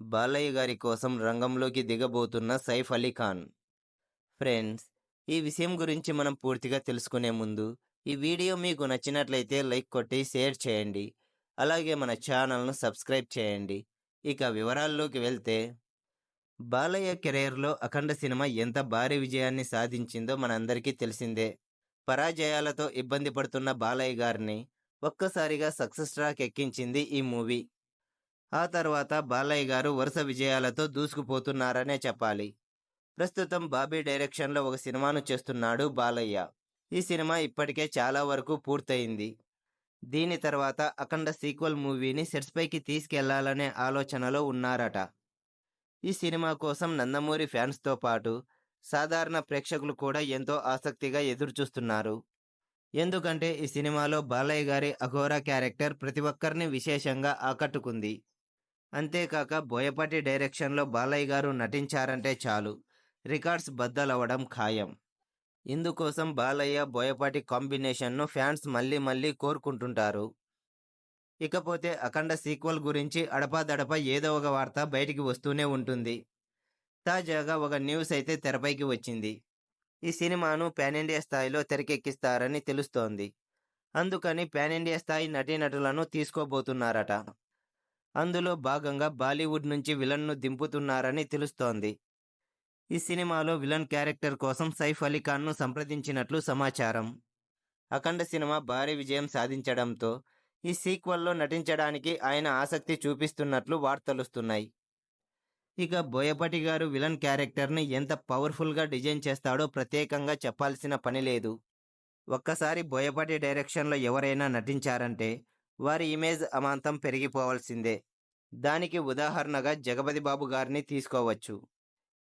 బాలయ్య గారి కోసం రంగంలోకి దిగబోతున్న సైఫ్ అలీ ఖాన్. ఫ్రెండ్స్ ఈ విషయం గురించి మనం పూర్తిగా తెలుసుకునే ముందు ఈ వీడియో మీకు నచ్చినట్లయితే లైక్ కొట్టి షేర్ చేయండి. అలాగే మన ఛానల్ను సబ్స్క్రైబ్ చేయండి. ఇక వివరాల్లోకి వెళ్తే బాలయ్య కెరీర్లో అఖండ సినిమా ఎంత భారీ విజయాన్ని సాధించిందో మనందరికీ తెలిసిందే. పరాజయాలతో ఇబ్బంది పడుతున్న బాలయ్య గారిని ఒక్కసారిగా సక్సెస్ ట్రాక్ ఎక్కించింది ఈ మూవీ. ఆ తర్వాత బాలయ్య గారు వరుస విజయాలతో దూసుకుపోతున్నారనే చెప్పాలి. ప్రస్తుతం బాబీ డైరెక్షన్లో ఒక సినిమాను చేస్తున్నాడు బాలయ్య. ఈ సినిమా ఇప్పటికే చాలా వరకు పూర్తయింది. దీని తర్వాత అఖండ సీక్వెల్ మూవీని సెట్స్ పైకి తీసుకెళ్ళాలనే ఆలోచనలో ఉన్నారట. ఈ సినిమా కోసం నందమూరి ఫ్యాన్స్తో పాటు సాధారణ ప్రేక్షకులు కూడా ఎంతో ఆసక్తిగా ఎదురుచూస్తున్నారు. ఎందుకంటే ఈ సినిమాలో బాలయ్య గారి అఘోరా క్యారెక్టర్ ప్రతి ఒక్కరిని విశేషంగా ఆకట్టుకుంది. అంతేకాక బోయపాటి డైరెక్షన్లో బాలయ్య గారు నటించారంటే చాలు. రికార్డ్స్ బద్దలవ్వడం ఖాయం. ఇందుకోసం బాలయ్య బోయపాటి కాంబినేషన్ను ఫ్యాన్స్ మళ్ళీ మళ్ళీ కోరుకుంటుంటారు. ఇకపోతే అఖండ సీక్వెల్ గురించి అడపాదడప ఏదో ఒక వార్త బయటికి వస్తూనే ఉంటుంది. తాజాగా ఒక న్యూస్ అయితే తెరపైకి వచ్చింది. ఈ సినిమాను పాన్ ఇండియా స్థాయిలో తెరకెక్కిస్తారని తెలుస్తోంది. అందుకని పాన్ ఇండియా స్థాయి నటీనటులను తీసుకోబోతున్నారట. అందులో భాగంగా బాలీవుడ్ నుంచి విలన్ను దింపుతున్నారని తెలుస్తోంది. ఈ సినిమాలో విలన్ క్యారెక్టర్ కోసం సైఫ్ అలీ ఖాన్ను సంప్రదించినట్లు సమాచారం. అఖండ సినిమా భారీ విజయం సాధించడంతో ఈ సీక్వెల్లో నటించడానికి ఆయన ఆసక్తి చూపిస్తున్నట్లు వార్తలుస్తున్నాయి. ఇక బోయపాటి గారు విలన్ క్యారెక్టర్ని ఎంత పవర్ఫుల్గా డిజైన్ చేస్తాడో ప్రత్యేకంగా చెప్పాల్సిన పని లేదు. ఒక్కసారి బోయపాటి డైరెక్షన్లో ఎవరైనా నటించారంటే వారి ఇమేజ్ అమాంతం పెరిగిపోవాల్సిందే. దానికి ఉదాహరణగా జగపతి బాబు గారిని తీసుకోవచ్చు.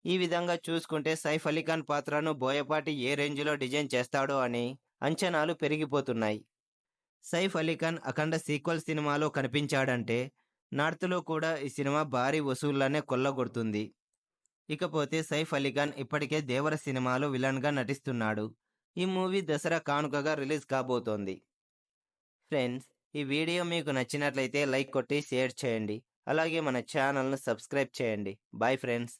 ఈ విధంగా చూసుకుంటే సైఫ్ అలీఖాన్ పాత్రను బోయపాటి ఏ రేంజ్లో డిజైన్ చేస్తాడో అని అంచనాలు పెరిగిపోతున్నాయి. సైఫ్ అలీఖాన్ అఖండ సీక్వెల్ సినిమాలో కనిపించాడంటే నార్త్లో కూడా ఈ సినిమా భారీ వసూళ్ళనే కొల్లగొడుతుంది. ఇకపోతే సైఫ్ అలీఖాన్ ఇప్పటికే దేవర సినిమాలో విలన్గా నటిస్తున్నాడు. ఈ మూవీ దసరా కానుకగా రిలీజ్ కాబోతోంది. ఫ్రెండ్స్ ఈ వీడియో మీకు నచ్చినట్లయితే లైక్ కొట్టి షేర్ చేయండి. అలాగే మన ఛానల్ను సబ్స్క్రైబ్ చేయండి. Bye friends.